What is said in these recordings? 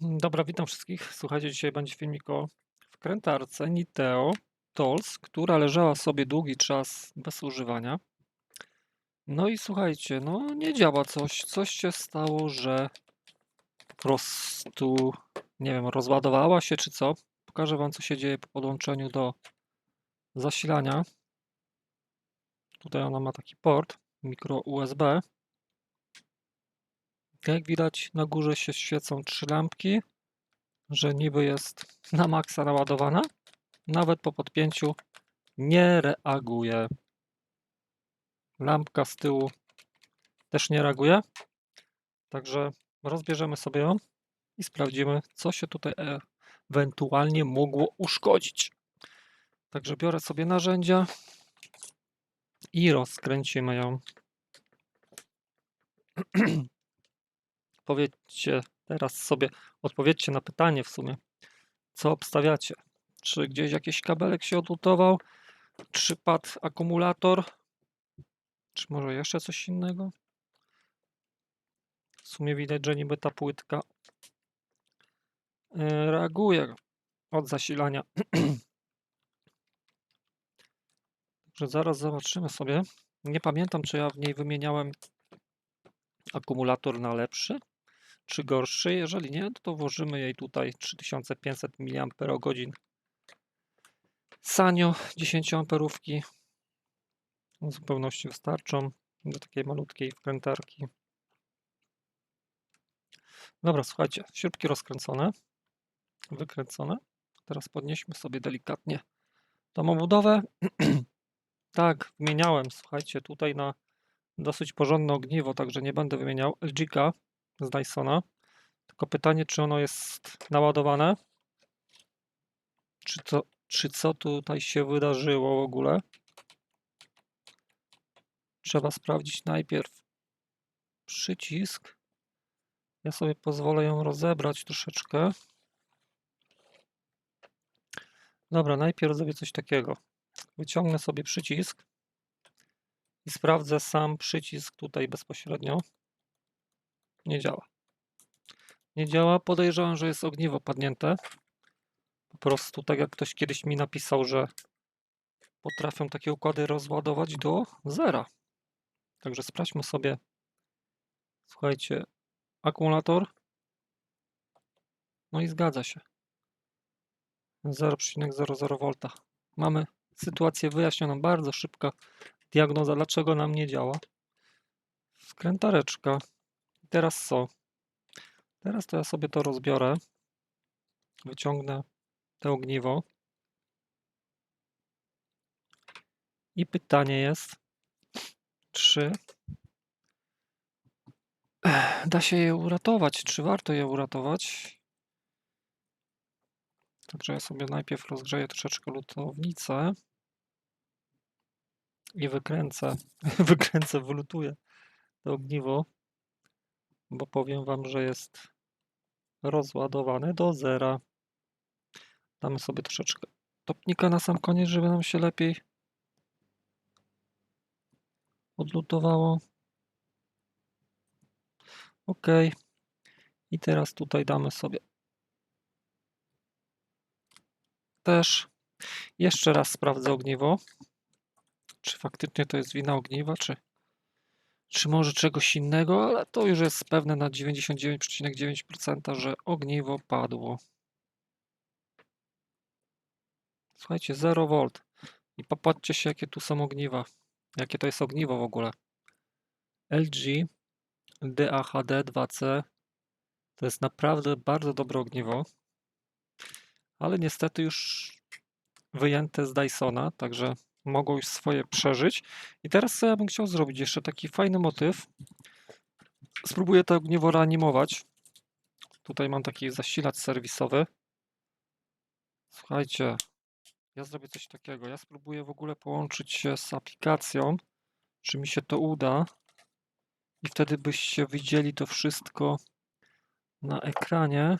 Dobra, witam wszystkich. Słuchajcie, dzisiaj będzie filmik o wkrętarce Niteo Tools, która leżała sobie długi czas bez używania. No i słuchajcie, no nie działa coś. Coś się stało, że po prostu, nie wiem, rozładowała się czy co. Pokażę wam, co się dzieje po podłączeniu do zasilania. Tutaj ona ma taki port mikro USB. Jak widać, na górze się świecą trzy lampki, że niby jest na maksa naładowana. Nawet po podpięciu nie reaguje. Lampka z tyłu też nie reaguje. Także rozbierzemy sobie ją i sprawdzimy, co się tutaj ewentualnie mogło uszkodzić. Także biorę sobie narzędzia i rozkręcimy ją. Powiedzcie teraz sobie, odpowiedzcie na pytanie w sumie, co obstawiacie? Czy gdzieś jakiś kabelek się odlutował? Czy padł akumulator? Czy może jeszcze coś innego? W sumie widać, że niby ta płytka e, reaguje od zasilania. Także zaraz zobaczymy sobie. Nie pamiętam, czy ja w niej wymieniałem akumulator na lepszy czy gorszy. Jeżeli nie, to włożymy jej tutaj 3500 mAh Sanio 10 amperówki w zupełności wystarczą do takiej malutkiej wkrętarki. Dobra, słuchajcie, śrubki rozkręcone, wykręcone. Teraz podnieśmy sobie delikatnie tą obudowę. tak, wymieniałem, słuchajcie, tutaj na dosyć porządne ogniwo, także nie będę wymieniał LGK z Dysona. Tylko pytanie, czy ono jest naładowane? Czy, to, czy co tutaj się wydarzyło w ogóle? Trzeba sprawdzić najpierw przycisk. Ja sobie pozwolę ją rozebrać troszeczkę. Dobra, najpierw zrobię coś takiego. Wyciągnę sobie przycisk i sprawdzę sam przycisk tutaj bezpośrednio. Nie działa. Nie działa. Podejrzewam, że jest ogniwo padnięte. Po prostu tak jak ktoś kiedyś mi napisał, że potrafią takie układy rozładować do zera. Także sprawdźmy sobie, słuchajcie, akumulator. No i zgadza się. 0,00 V. Mamy sytuację wyjaśnioną. Bardzo szybka diagnoza, dlaczego nam nie działa. Skrętareczka teraz co? Teraz to ja sobie to rozbiorę. Wyciągnę to ogniwo. I pytanie jest, czy da się je uratować, czy warto je uratować. Także ja sobie najpierw rozgrzeję troszeczkę lutownicę i wykręcę, wykręcę, wylutuję to ogniwo bo powiem Wam, że jest rozładowany do zera. Damy sobie troszeczkę topnika na sam koniec, żeby nam się lepiej odlutowało. OK. I teraz tutaj damy sobie też. Jeszcze raz sprawdzę ogniwo. Czy faktycznie to jest wina ogniwa, czy czy może czegoś innego, ale to już jest pewne na 99,9%, że ogniwo padło. Słuchajcie, 0 V. I popatrzcie się, jakie tu są ogniwa. Jakie to jest ogniwo w ogóle. LG DAHD 2C to jest naprawdę bardzo dobre ogniwo. Ale niestety już wyjęte z Dysona, także mogą już swoje przeżyć. I teraz ja bym chciał zrobić? Jeszcze taki fajny motyw. Spróbuję to ogniwo reanimować. Tutaj mam taki zasilacz serwisowy. Słuchajcie, ja zrobię coś takiego. Ja spróbuję w ogóle połączyć się z aplikacją, czy mi się to uda. I wtedy byście widzieli to wszystko na ekranie.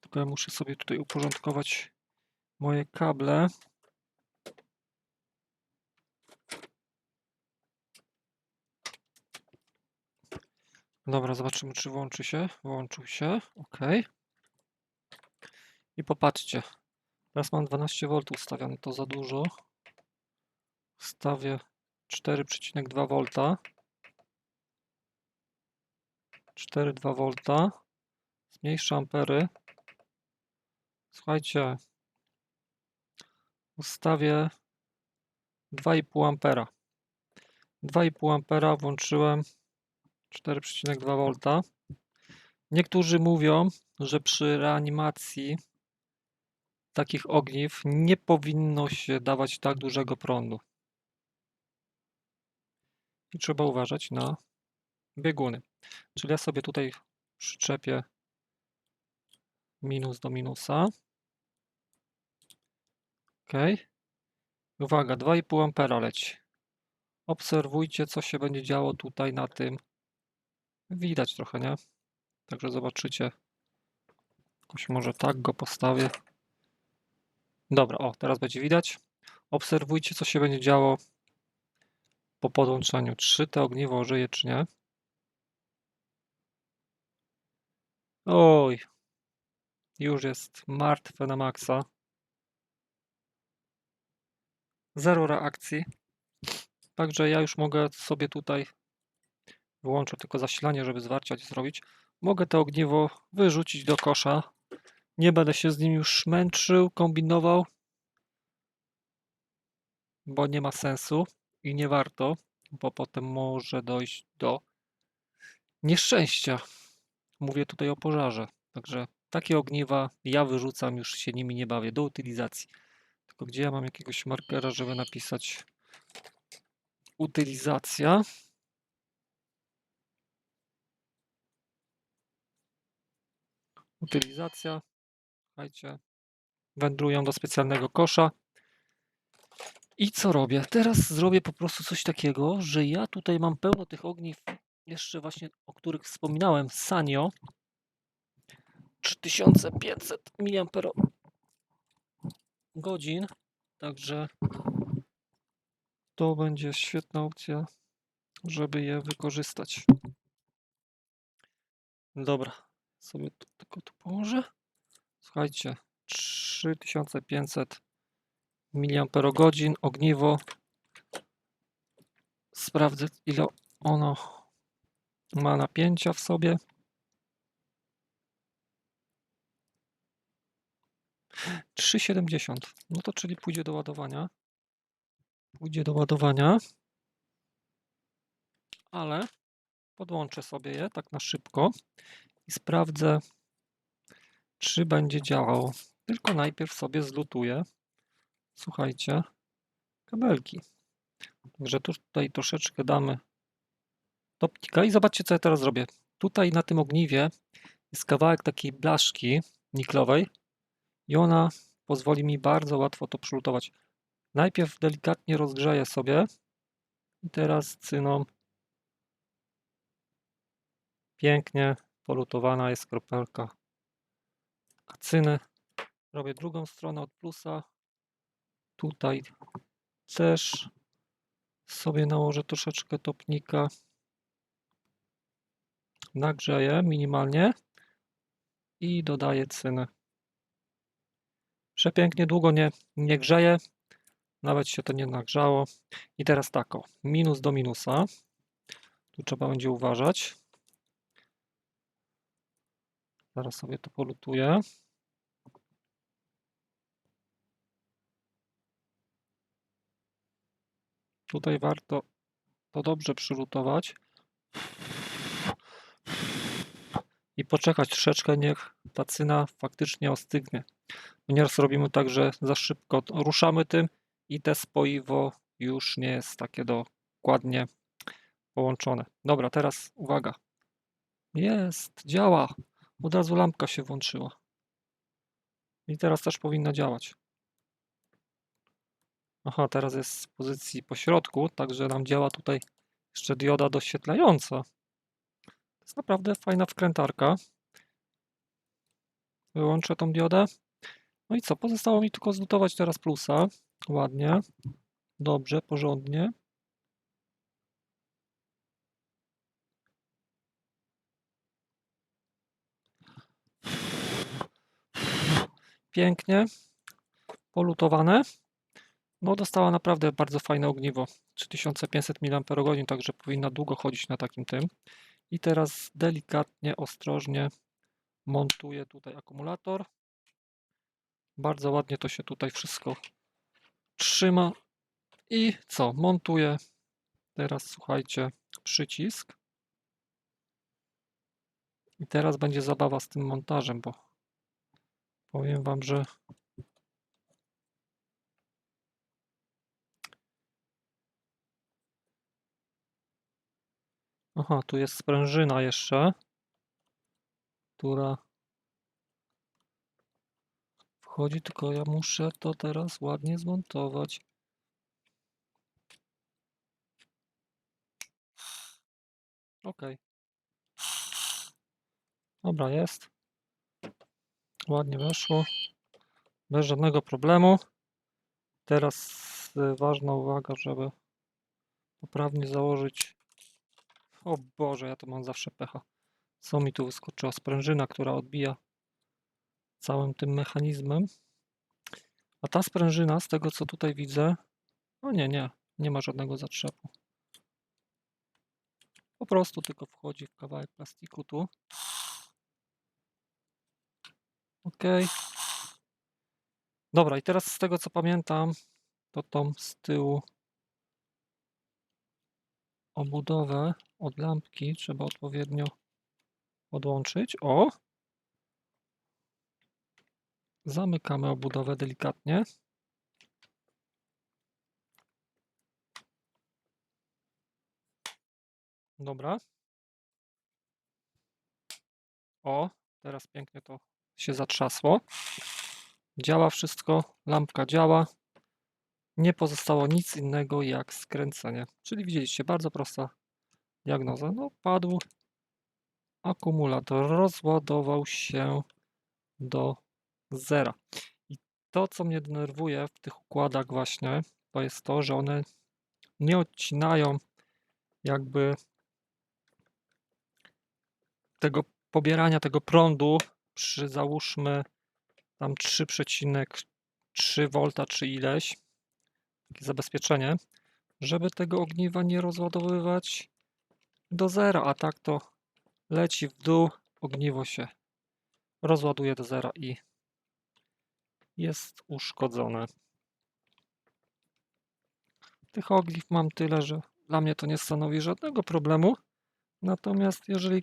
Tylko ja muszę sobie tutaj uporządkować moje kable. Dobra, zobaczymy, czy włączy się. Włączył się. OK. I popatrzcie. Teraz mam 12V ustawione, to za dużo. Wstawię 4,2 V. 4,2 V. Zmniejszę ampery. Słuchajcie. Ustawię 2,5 ampera. 2,5 ampera włączyłem 4,2 V. Niektórzy mówią, że przy reanimacji takich ogniw nie powinno się dawać tak dużego prądu. I trzeba uważać na bieguny. Czyli ja sobie tutaj przyczepię minus do minusa. OK. Uwaga, 2,5 ampera leci. Obserwujcie, co się będzie działo tutaj na tym. Widać trochę, nie? Także zobaczycie. Jakoś może tak go postawię. Dobra, o, teraz będzie widać. Obserwujcie, co się będzie działo po podłączeniu. Czy to ogniwo żyje, czy nie. Oj, już jest martwe na maksa. Zero reakcji. Także ja już mogę sobie tutaj wyłączę tylko zasilanie, żeby zwarcia zrobić. Mogę to ogniwo wyrzucić do kosza. Nie będę się z nim już męczył, kombinował, bo nie ma sensu i nie warto, bo potem może dojść do nieszczęścia. Mówię tutaj o pożarze. Także takie ogniwa ja wyrzucam, już się nimi nie bawię, do utylizacji. Tylko gdzie ja mam jakiegoś markera, żeby napisać utylizacja. Utylizacja. Słuchajcie, wędrują do specjalnego kosza. I co robię? Teraz zrobię po prostu coś takiego, że ja tutaj mam pełno tych ogniw, jeszcze właśnie o których wspominałem, Sanio. 3500 mAh godzin, także to będzie świetna opcja, żeby je wykorzystać. Dobra, sobie to tylko tu położę. Słuchajcie, 3500 mAh ogniwo. Sprawdzę, ile ono ma napięcia w sobie. 3,70. No to czyli pójdzie do ładowania. Pójdzie do ładowania. Ale podłączę sobie je tak na szybko i sprawdzę, czy będzie działało. Tylko najpierw sobie zlutuję. Słuchajcie, kabelki. Także tutaj troszeczkę damy topnika i zobaczcie, co ja teraz zrobię. Tutaj na tym ogniwie jest kawałek takiej blaszki niklowej i ona pozwoli mi bardzo łatwo to przylutować. Najpierw delikatnie rozgrzeję sobie i teraz cyną pięknie polutowana jest kropelka kacyny. Robię drugą stronę od plusa. Tutaj też sobie nałożę troszeczkę topnika. Nagrzeję minimalnie i dodaję cynę. Przepięknie długo nie, nie grzeje. Nawet się to nie nagrzało. I teraz tak, o, minus do minusa. Tu trzeba będzie uważać. Zaraz sobie to polutuję. Tutaj warto to dobrze przylutować. I poczekać troszeczkę, niech ta cyna faktycznie ostygnie. Nieraz robimy tak, że za szybko ruszamy tym i te spoiwo już nie jest takie dokładnie połączone. Dobra, teraz uwaga. Jest, działa. Od razu lampka się włączyła. I teraz też powinna działać. Aha, teraz jest w pozycji pośrodku, także nam działa tutaj jeszcze dioda doświetlająca. To jest naprawdę fajna wkrętarka. Wyłączę tą diodę. No i co? Pozostało mi tylko zlutować teraz plusa. Ładnie. Dobrze, porządnie. Pięknie. Polutowane. No dostała naprawdę bardzo fajne ogniwo. 3500 mAh, także powinna długo chodzić na takim tym. I teraz delikatnie, ostrożnie montuję tutaj akumulator. Bardzo ładnie to się tutaj wszystko trzyma. I co? Montuję teraz, słuchajcie, przycisk. I teraz będzie zabawa z tym montażem, bo powiem Wam, że Aha, tu jest sprężyna jeszcze, która wchodzi, tylko ja muszę to teraz ładnie zmontować. Ok. Dobra, jest. Ładnie weszło. Bez żadnego problemu. Teraz y, ważna uwaga, żeby poprawnie założyć. O Boże, ja to mam zawsze pecha. Co mi tu wyskoczyła? Sprężyna, która odbija całym tym mechanizmem. A ta sprężyna, z tego co tutaj widzę, no nie, nie, nie ma żadnego zatrzepu. Po prostu tylko wchodzi w kawałek plastiku tu. Ok. Dobra, i teraz z tego co pamiętam, to tą z tyłu obudowę od lampki trzeba odpowiednio podłączyć. O! Zamykamy obudowę delikatnie. Dobra. O, teraz pięknie to się zatrzasło. Działa wszystko, lampka działa. Nie pozostało nic innego jak skręcenie. Czyli widzieliście, bardzo prosta diagnoza. No, padł akumulator, rozładował się do zera. I to, co mnie denerwuje w tych układach właśnie, to jest to, że one nie odcinają jakby tego pobierania tego prądu przy załóżmy tam 3,3 V czy ileś, takie zabezpieczenie, żeby tego ogniwa nie rozładowywać do zera, a tak to leci w dół, ogniwo się rozładuje do zera i jest uszkodzone. Tych ogniw mam tyle, że dla mnie to nie stanowi żadnego problemu. Natomiast jeżeli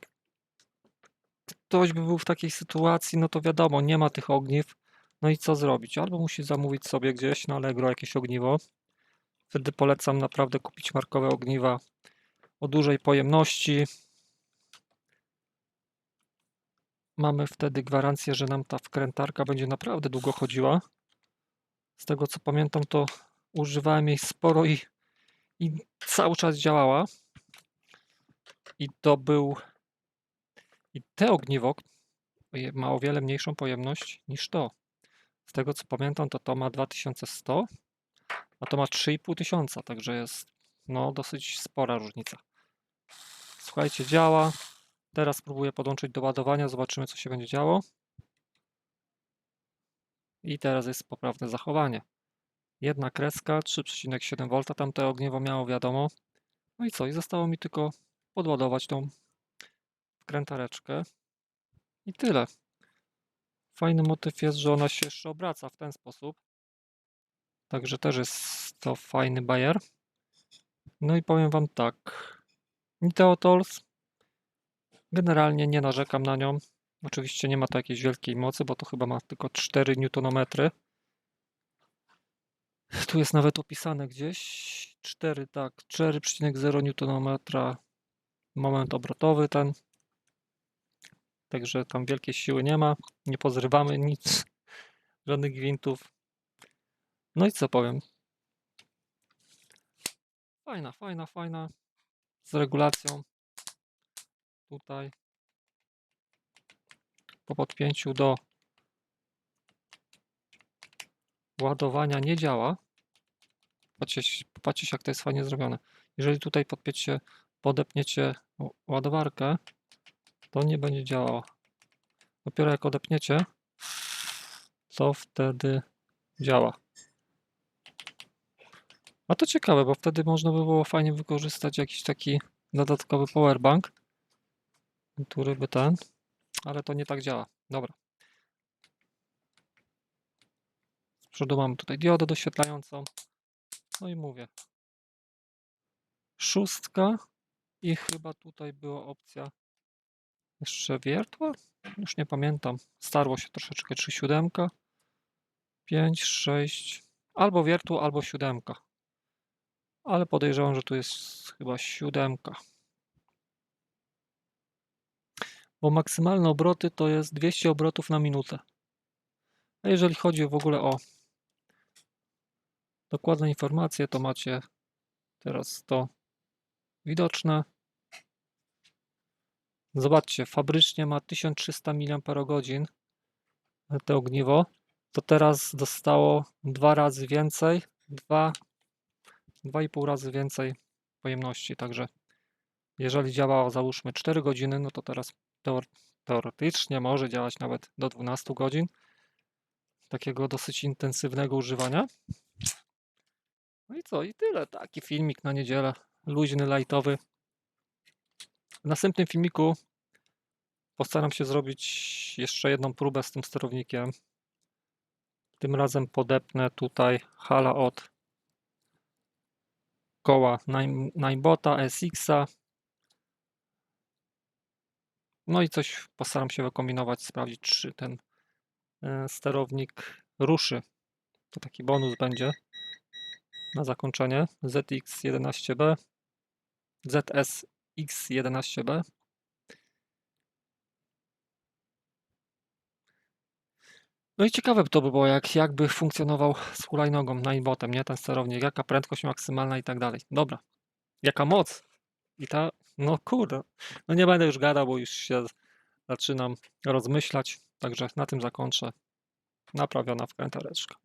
ktoś by był w takiej sytuacji, no to wiadomo, nie ma tych ogniw, no i co zrobić? Albo musi zamówić sobie gdzieś na Allegro jakieś ogniwo. Wtedy polecam naprawdę kupić markowe ogniwa o dużej pojemności. Mamy wtedy gwarancję, że nam ta wkrętarka będzie naprawdę długo chodziła. Z tego co pamiętam, to używałem jej sporo i, i cały czas działała. I to był. I te ogniwo ma o wiele mniejszą pojemność niż to. Z tego co pamiętam, to to ma 2100, a to ma 3500, także jest no dosyć spora różnica. Słuchajcie, działa. Teraz spróbuję podłączyć do ładowania, zobaczymy co się będzie działo. I teraz jest poprawne zachowanie. Jedna kreska, 3,7 V, tamte ogniwo miało wiadomo. No i co, i zostało mi tylko podładować tą wkrętareczkę i tyle. Fajny motyw jest, że ona się jeszcze obraca w ten sposób. Także też jest to fajny bajer. No i powiem Wam tak. Niteo Tools. Generalnie nie narzekam na nią. Oczywiście nie ma to jakiejś wielkiej mocy, bo to chyba ma tylko 4 Nm. Tu jest nawet opisane gdzieś. 4, tak, 4,0 Nm moment obrotowy ten. Także tam wielkiej siły nie ma. Nie pozrywamy nic, żadnych gwintów. No i co powiem? Fajna, fajna, fajna. Z regulacją. Tutaj. Po podpięciu do ładowania nie działa. Patrzcie, patrzcie jak to jest fajnie zrobione. Jeżeli tutaj podpięcie, podepniecie ładowarkę, to nie będzie działała. Dopiero jak odepniecie, to wtedy działa. A to ciekawe, bo wtedy można by było fajnie wykorzystać jakiś taki dodatkowy powerbank, który by ten, ale to nie tak działa. Dobra. Z przodu mamy tutaj diodę doświetlającą. No i mówię. Szóstka i chyba tutaj była opcja jeszcze wiertła? Już nie pamiętam. Starło się troszeczkę, czy siódemka? 5, 6, albo wiertło, albo siódemka. Ale podejrzewam, że tu jest chyba siódemka. Bo maksymalne obroty to jest 200 obrotów na minutę. A jeżeli chodzi w ogóle o dokładne informacje, to macie teraz to widoczne. Zobaczcie, fabrycznie ma 1300 mAh to ogniwo. To teraz dostało dwa razy więcej, dwa, dwa i pół razy więcej pojemności. Także jeżeli działało załóżmy 4 godziny, no to teraz teor- teoretycznie może działać nawet do 12 godzin takiego dosyć intensywnego używania. No i co? I tyle. Taki filmik na niedzielę. Luźny, lightowy. W następnym filmiku postaram się zrobić jeszcze jedną próbę z tym sterownikiem. Tym razem podepnę tutaj hala od koła Nine- Ninebota SX-a. No i coś postaram się wykombinować, sprawdzić, czy ten e, sterownik ruszy. To taki bonus będzie na zakończenie. ZX11B, ZSX11B. No i ciekawe to by było, jak, jakby funkcjonował z hulajnogą, ninebotem, nie? Ten sterownik, jaka prędkość maksymalna i tak dalej. Dobra. Jaka moc? I ta, no kurde. No nie będę już gadał, bo już się zaczynam rozmyślać. Także na tym zakończę. Naprawiona wkrętareczka.